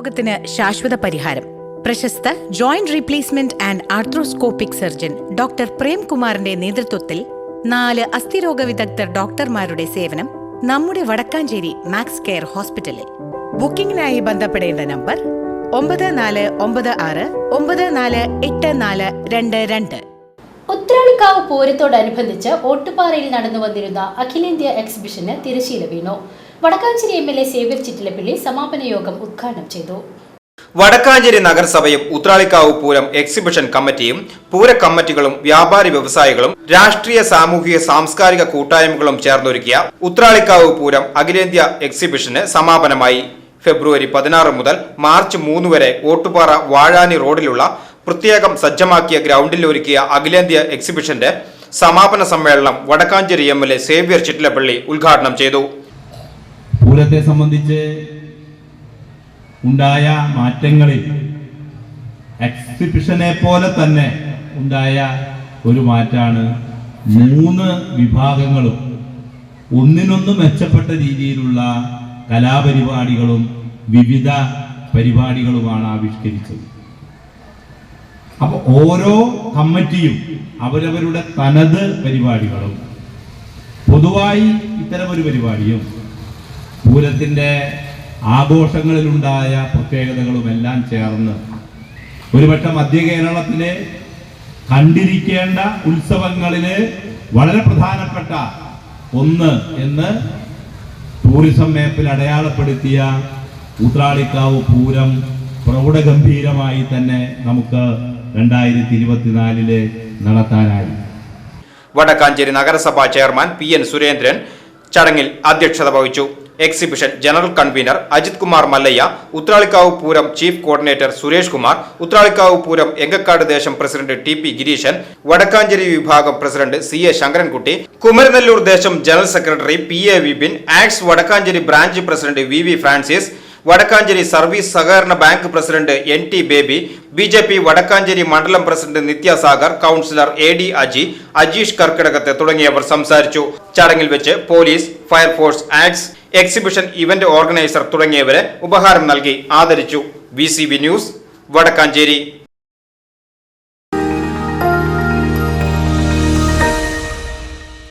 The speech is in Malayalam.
രോഗത്തിന് ശാശ്വത പരിഹാരം. പ്രശസ്ത joint replacement and arthroscopic surgeon doctor പ്രേംകുമാറിന്റെ നേതൃത്വത്തിൽ നാല് അസ്ഥിരോഗ വിദഗ്ധർ ഡോക്ടർമാരുടെ സേവനം നമ്മുടെ വടക്കാഞ്ചേരി മാക്സ് കെയർ ഹോസ്പിറ്റലിൽ. ബുക്കിംഗിനായി ബന്ധപ്പെടേണ്ട നമ്പർ ഒമ്പത് നാല് ഒമ്പത് ആറ് ഒമ്പത് നാല് എട്ട് നാല് രണ്ട് രണ്ട്. ഉത്രാളിക്കാവ് പൂരത്തോടനുബന്ധിച്ച് ഓട്ടുപാറയിൽ നടന്നു വന്നിരുന്ന അഖിലേന്ത്യാ എക്സിബിഷന് തിരശീല വീണു. Vadakkanchery M L A Xavier Chittilappilly സമാപന യോഗം ഉദ്ഘാടനം ചെയ്തു. വടക്കാഞ്ചേരി നഗരസഭയും ഉത്രാളിക്കാവ് പൂരം എക്സിബിഷൻ കമ്മിറ്റിയും പൂര കമ്മിറ്റികളും വ്യാപാരി വ്യവസായികളും രാഷ്ട്രീയ സാമൂഹിക സാംസ്കാരിക കൂട്ടായ്മകളും ചേർന്നൊരുക്കിയ ഉത്രാളിക്കാവ് പൂരം അഖിലേന്ത്യാ എക്സിബിഷന് സമാപനമായി. ഫെബ്രുവരി പതിനാറ് മുതൽ മാർച്ച് മൂന്ന് വരെ ഓട്ടുപാറ വാഴാനി റോഡിലുള്ള പ്രത്യേകം സജ്ജമാക്കിയ ഗ്രൗണ്ടിൽ ഒരുക്കിയ അഖിലേന്ത്യാ എക്സിബിഷന്റെ സമാപന സമ്മേളനം Vadakkanchery M L A Xavier Chittilappilly ഉദ്ഘാടനം ചെയ്തു. പൂരത്തെ സംബന്ധിച്ച് ഉണ്ടായ മാറ്റങ്ങളിൽ എക്സിബിഷനെ പോലെ തന്നെ ഉണ്ടായ ഒരു മാറ്റാണ് മൂന്ന് വിഭാഗങ്ങളും. ഒന്നിനൊന്ന് മെച്ചപ്പെട്ട രീതിയിലുള്ള കലാപരിപാടികളും വിവിധ പരിപാടികളുമാണ് ആവിഷ്കരിച്ചത്. അപ്പൊ ഓരോ കമ്മിറ്റിയും അവരവരുടെ തനത് പരിപാടികളും പൊതുവായി ഇത്തരമൊരു പരിപാടിയും പൂരത്തിന്റെ ആഘോഷങ്ങളിലുണ്ടായ പ്രത്യേകതകളുമെല്ലാം ചേർന്ന് ഒരുപക്ഷെ മധ്യ കേരളത്തിലെ കണ്ടിരിക്കേണ്ട ഉത്സവങ്ങളിൽ വളരെ പ്രധാനപ്പെട്ട ഒന്ന് എന്ന് ടൂറിസം മാപ്പിൽ അടയാളപ്പെടുത്തിയ ഉത്രാളിക്കാവ് പൂരം പ്രൗഢഗംഭീരമായി തന്നെ നമുക്ക് രണ്ടായിരത്തി ഇരുപത്തിനാലിൽ നടത്താനായി. വടക്കാഞ്ചേരി നഗരസഭാ ചെയർമാൻ പി എൻ സുരേന്ദ്രൻ ചടങ്ങിൽ അധ്യക്ഷത വഹിച്ചു. Exhibition general convener Ajith Kumar Mallaiah Uthralikavu Pooram chief coordinator Suresh Kumar Uthralikavu Pooram Engakkad ദേശം president T P Gireeshan Vadakkanchery വിഭാഗം president C A Sankarankutty Kumaranellur ദേശം general secretary P A Vipin ax Vadakkanchery branch president V V Francis Vadakkanchery service സഹകരണ bank president N T Baby B J P Vadakkanchery മണ്ഡലം president Nithyasagar councillor A D Aji Ajeesh കർക്കിടകത്തെ തുടങ്ങിയവർ സംസാരിച്ചു ചടങ്ങിൽ വെച്ച് പോലീസ് ഫയർഫോഴ്സ് ആക്സ് എക്സിബിഷൻ ഇവന്റ് ഓർഗനൈസർ തുടങ്ങിയവരെ ഉപഹാരം നൽകി ആദരിച്ചു. V news Vadakkanchery.